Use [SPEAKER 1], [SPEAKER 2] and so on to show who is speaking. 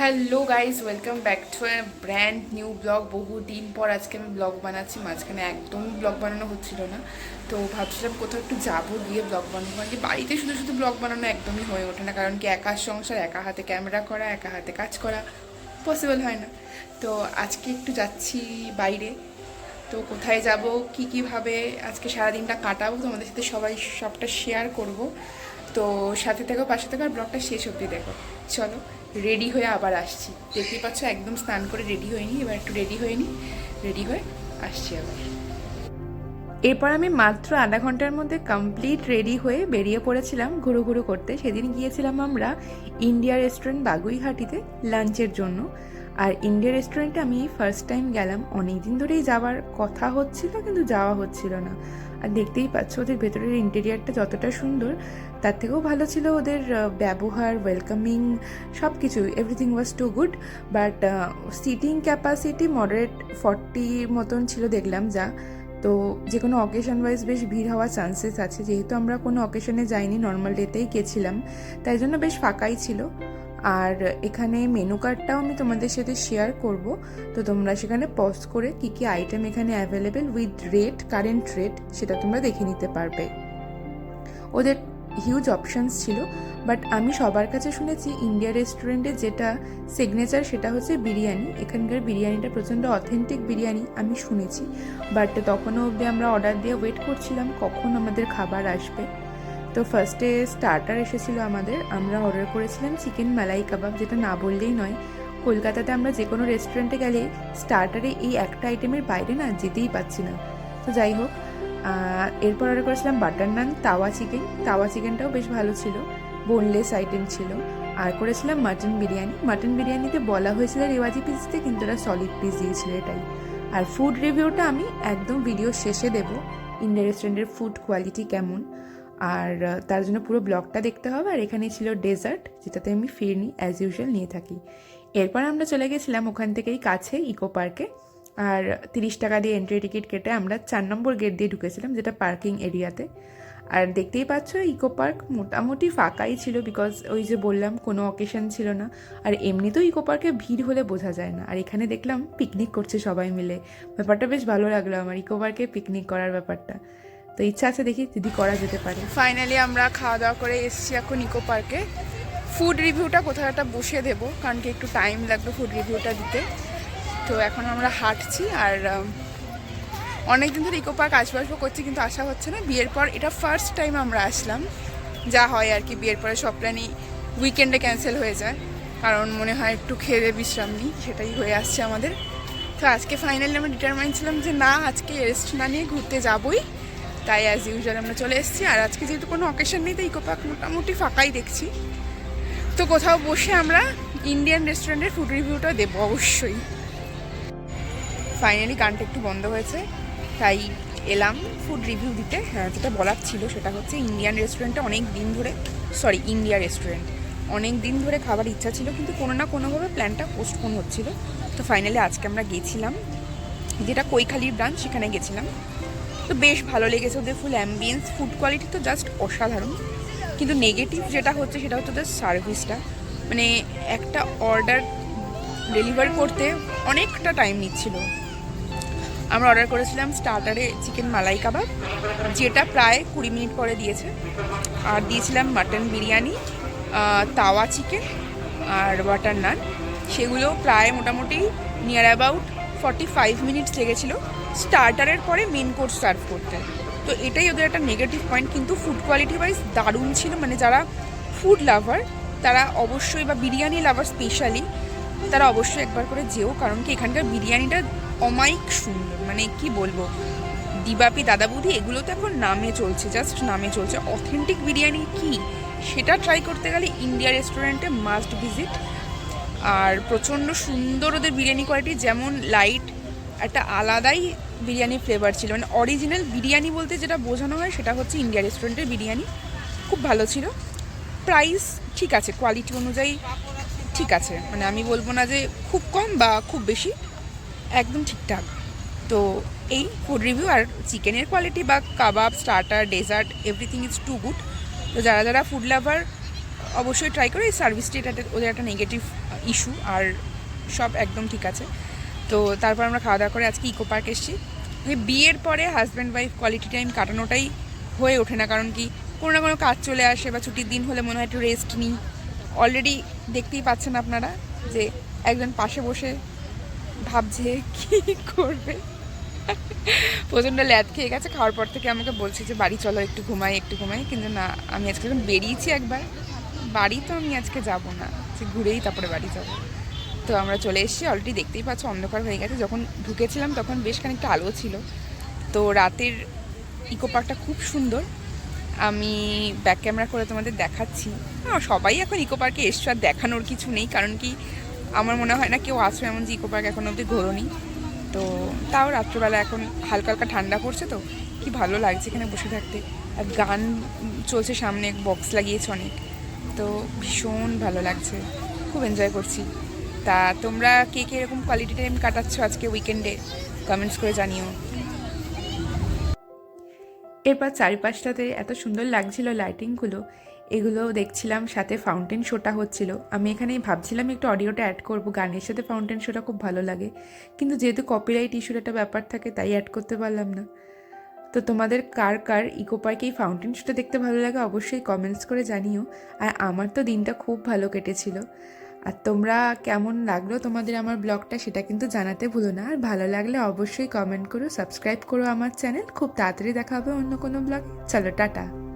[SPEAKER 1] Hello guys welcome back to a brand new vlog বহু দিন পর আজকে আমি ব্লগ বানাচ্ছি। মাঝখানে একদম ব্লগ বানানো হচ্ছিল না। তো ভাবছিলাম কোথাও একটু যাব, গিয়ে ব্লগ বানাবো। মানে বাড়িতে শুধু শুধু ব্লগ বানানো একদমই হয়ে ওঠে না। কারণ কি একা সংসার, একা হাতে ক্যামেরা করা, একা হাতে কাজ করা পসিবল হয় না। তো আজকে একটু যাচ্ছি বাইরে। তো কোথায় যাব, কি কীভাবে আজকে সারাদিনটা কাটাবো তোমাদের সাথে সবাই সবটা শেয়ার করব। তো সাথে থেকো, পাশে থেকো আর ব্লগটা শেষ অবধি দেখো। চলো রেডি হয়ে আবার আসছি। দেখতেই পাচ্ছ, একদম স্নান করে রেডি হয়নি, এবার একটু রেডি হয়ে নি রেডি হয়ে আসছি আবার। এরপর আমি মাত্র আধা ঘণ্টার মধ্যে কমপ্লিট রেডি হয়ে বেরিয়ে পড়েছিলাম ঘুরু ঘুরু করতে। সেদিন গিয়েছিলাম আমরা ইন্ডিয়া রেস্টুরেন্ট বাগুইহাটিতে লাঞ্চের জন্য। আর ইন্ডিয়া রেস্টুরেন্টে আমি ফার্স্ট টাইম গেলাম। অনেক দিন ধরেই যাওয়ার কথা হচ্ছিল, কিন্তু যাওয়া হচ্ছিল না। আর দেখতেই পাচ্ছ, ওদের ভেতরের ইন্টেরিয়ারটা যতটা সুন্দর, তার থেকেও ভালো ছিল ওদের ব্যবহার ওয়েলকামিং সব কিছু everything was too good but sitting capacity moderate ফর্টির মতন ছিল দেখলাম যা। তো যে কোনো অকেশন ওয়াইজ বেশ ভিড় হওয়ার চান্সেস আছে। যেহেতু আমরা কোনো অকেশনে যাইনি নর্মাল ডেতেই গেছিলাম, তাই জন্য বেশ ফাঁকাই ছিল। আর এখানে মেনু কার্ডটাও আমি তোমাদের সাথে শেয়ার করব। তো তোমরা সেখানে পজ করে কি কি আইটেম এখানে available with rate current rate সেটা তোমরা দেখে নিতে পারবে। ওদের হিউজ অপশানস ছিল বাট আমি সবার কাছে শুনেছি ইন্ডিয়া রেস্টুরেন্টে যেটা সিগনেচার সেটা হচ্ছে বিরিয়ানি। এখানকার বিরিয়ানিটা প্রচণ্ড অথেন্টিক বিরিয়ানি, আমি শুনেছি। বাট তখনও অবধি আমরা অর্ডার দিয়ে ওয়েট করছিলাম, কখন আমাদের খাবার আসবে। তো ফার্স্টে স্টার্টার এসেছিল আমাদের। আমরা অর্ডার করেছিলাম চিকেন মালাই কাবাব যেটা না বললেই নয়। কলকাতাতে আমরা যে কোনো রেস্টুরেন্টে গেলে স্টার্টারে এই একটা আইটেমের বাইরে না যেতেই পাচ্ছি না। তো যাই হোক এরপর অর্ডার করেছিলাম বাটার নান তাওয়া চিকেন তাওয়া চিকেনটাও বেশ ভালো ছিল বোনলেস আইটেম ছিল। আর করেছিলাম মাটন বিরিয়ানি। মাটন বিরিয়ানিতে বলা হয়েছিল রেওয়াজি পিস দিতে কিন্তু ওরা সলিড পিস দিয়েছিল এটাই। আর ফুড রিভিউটা আমি একদম ভিডিও শেষে দেব ইন্ডিয়া রেস্টুরেন্টের ফুড কোয়ালিটি কেমন। আর তার জন্য পুরো ব্লগটা দেখতে হবে। আর এখানে ছিল ডেজার্ট, যেটাতে আমি ফিরনি অ্যাজ ইউজুয়াল নিয়ে থাকি। এরপর আমরা চলে গেছিলাম ওখান থেকেই কাছে ইকো পার্কে আর তিরিশ টাকা দিয়ে এন্ট্রি টিকিট কেটে আমরা চার নম্বর গেট দিয়ে ঢুকেছিলাম, যেটা পার্কিং এরিয়াতে আর দেখতেই পাচ্ছ ইকো পার্ক মোটামুটি ফাঁকাই ছিল বিকজ ওই যে বললাম, কোনো অকেশন ছিল না। আর এমনিতেও ইকো পার্কে ভিড় হলে বোঝা যায় না। আর এখানে দেখলাম পিকনিক করছে সবাই মিলে। ব্যাপারটা বেশ ভালো লাগল আমার ইকো পার্কে পিকনিক করার ব্যাপারটা। তো ইচ্ছা আছে দেখি যদি করা যেতে পারে। ফাইনালি আমরা খাওয়া দাওয়া করে এসেছি এখন ইকো পার্কে ফুড রিভিউটা কোথাও একটা বসে দেবো, কারণ কি একটু টাইম লাগবে ফুড রিভিউটা দিতে। তো এখন আমরা হাঁটছি আর অনেক দিন ধরে ইকো পার্ক আসব আসব করছি, কিন্তু আসা হচ্ছে না। বিয়ের পর এটা ফার্স্ট টাইম আমরা আসলাম। যা হয় আর কি, বিয়ের পরে সব প্ল্যানই উইকেন্ডে ক্যান্সেল হয়ে যায়। কারণ মনে হয় একটু খেয়ে বিশ্রাম নিই, সেটাই হয়ে আসছে আমাদের। তো আজকে ফাইনালি আমরা ডিটারমাইন ছিলাম যে না, আজকে রেস্ট না নিয়ে ঘুরতে যাবই। তাই অ্যাজ ইউজুয়াল আমরা চলে এসেছি। আর আজকে যেহেতু কোনো অকেশন নেই, তো ইকো পার্ক মোটামুটি ফাঁকাই দেখছি। তো কোথাও বসে আমরা ইন্ডিয়ান রেস্টুরেন্টের ফুড রিভিউটা দেবো অবশ্যই। ফাইনালি গানটা একটু বন্ধ হয়েছে, তাই এলাম ফুড রিভিউ দিতে। হ্যাঁ যেটা বলার ছিল সেটা হচ্ছে ইন্ডিয়ান রেস্টুরেন্টে অনেক দিন ধরে সরি ইন্ডিয়া রেস্টুরেন্ট অনেক দিন ধরে খাবার ইচ্ছা ছিল, কিন্তু কোনো না কোনোভাবে প্ল্যানটা পোস্টপোন হচ্ছিল। তো ফাইনালি আজকে আমরা গেছিলাম, যেটা কৈখালির ব্রাঞ্চ সেখানে গেছিলাম। তো বেশ ভালো লেগেছে ওদের ফুল অ্যাম্বিয়েন্স ফুড কোয়ালিটি তো জাস্ট অসাধারণ। কিন্তু নেগেটিভ যেটা হচ্ছে সেটা হচ্ছে ওদের সার্ভিসটা মানে একটা অর্ডার ডেলিভার করতে অনেকটা টাইম নিচ্ছিল। আমরা অর্ডার করেছিলাম স্টার্টারে চিকেন মালাই কাবাব, যেটা প্রায় কুড়ি মিনিট পরে দিয়েছে। আর দিয়েছিলাম মাটন বিরিয়ানি তাওয়া চিকেন আর বাটার নান সেগুলো প্রায় মোটামুটি near about forty five minutes লেগেছিলো। স্টার্টারের পরে মেন কোর্স সার্ভ করতে। তো এটাই ওদের একটা নেগেটিভ পয়েন্ট কিন্তু ফুড কোয়ালিটি ওয়াইজ দারুণ ছিল। মানে যারা ফুড লাভার তারা অবশ্যই, বা বিরিয়ানি লাভার স্পেশালি তারা অবশ্যই একবার করে যেও, কারণ কি এখানকার বিরিয়ানিটা অমায়িক সুন্দর। মানে কি বলব, দিবাপি দাদা বৌদি এগুলো তো এখন নামে চলছে জাস্ট নামে চলছে। অথেন্টিক বিরিয়ানি কি? সেটা ট্রাই করতে গেলে ইন্ডিয়া রেস্টুরেন্টে মাস্ট ভিজিট আর প্রচণ্ড সুন্দর ওদের বিরিয়ানি কোয়ালিটি যেমন লাইট একটা আলাদাই বিরিয়ানি ফ্লেভার ছিল। মানে অরিজিনাল বিরিয়ানি বলতে যেটা বোঝানো হয় সেটা হচ্ছে ইন্ডিয়া রেস্টুরেন্টের বিরিয়ানি। খুব ভালো ছিল। প্রাইস ঠিক আছে কোয়ালিটি অনুযায়ী ঠিক আছে। মানে আমি বলব না যে খুব কম বা খুব বেশি, একদম ঠিকঠাক। তো এই ফুড রিভিউ আর চিকেনের কোয়ালিটি বা কাবাব starter dessert everything is too good তো যারা যারা ফুড লাভার অবশ্যই ট্রাই করে। এই সার্ভিসটি এটা ওদের একটা নেগেটিভ
[SPEAKER 2] ইস্যু আর সব একদম ঠিক আছে। তো তারপর আমরা খাওয়া দাওয়া করে আজকে ইকো পার্ক এসেছি। বিয়ের পরে হাজব্যান্ড ওয়াইফ কোয়ালিটি টাইম কাটানোটাই হয়ে ওঠে না, কারণ কি কোনো না কোনো কাজ চলে আসে বা ছুটির দিন হলে মনে হয় একটু রেস্ট নিই। অলরেডি দেখতেই পাচ্ছেন আপনারা যে একজন পাশে বসে ভাবছে কি করবে। প্রচণ্ড ল্যাদ খেয়ে গেছে, খাওয়ার পর থেকে আমাকে বলছে যে, বাড়ি চলো, একটু ঘুমাই একটু ঘুমাই। কিন্তু না, আমি আজকে বেরিয়েছি একবার, বাড়ি তো আমি আজকে যাব না ঘুরেই তারপরে বাড়ি যাব। তো আমরা চলে এসেছি। অলরেডি দেখতেই পাচ্ছ, অন্ধকার হয়ে গেছে। যখন ঢুকেছিলাম তখন বেশ খানিকটা আলো ছিল। তো রাতের ইকো পার্কটা খুব সুন্দর। আমি ব্যাক ক্যামেরা করে তোমাদের দেখাচ্ছি। সবাই এখন ইকো পার্কে এসছো, আর দেখানোর কিছু নেই। কারণ কি, আমার মনে হয় না কেউ আসবে এমন যে ইকো পার্ক এখন অবধি ঘোরোনি। তো তাও রাত্রেবেলা এখন হালকা হালকা ঠান্ডা পড়ছে তো। কি ভালো লাগছে এখানে বসে থাকতে। আর গান চলছে সামনে বক্স লাগিয়েছে অনেক। তো ভীষণ ভালো লাগছে। খুব এনজয় করছি। তা তোমরা কে কে এরকম কোয়ালিটি টাইম কাটাচ্ছ আজকে উইকেন্ডে কমেন্টস করে জানিও।
[SPEAKER 1] এরপর চারিপাশটাতে এত সুন্দর লাগছিল লাইটিংগুলো এগুলো দেখছিলাম সাথে ফাউন্টেন শোটা হচ্ছিল। আমি এখানে ভাবছিলাম একটু অডিওটা অ্যাড করব, গানের সাথে ফাউন্টেন শোটা খুব ভালো লাগে। কিন্তু যেহেতু কপিরাইট ইস্যুর একটা ব্যাপার থাকে, তাই অ্যাড করতে পারলাম না। তো তোমাদের কার কার ইকো পার্কে এই ফাউন্টেন শোটা দেখতে ভালো লাগে অবশ্যই কমেন্টস করে জানিও। আর আমার তো দিনটা খুব ভালো কেটেছিল। আর তোমরা কেমন লাগল তোমাদের আমার ব্লগটা সেটা কিন্তু জানাতে ভুলো না। আর ভালো লাগলে অবশ্যই কমেন্ট করো সাবস্ক্রাইব করো আমার চ্যানেল খুব তাড়াতাড়ি দেখা হবে অন্য কোনো ব্লগে চলো, টাটা।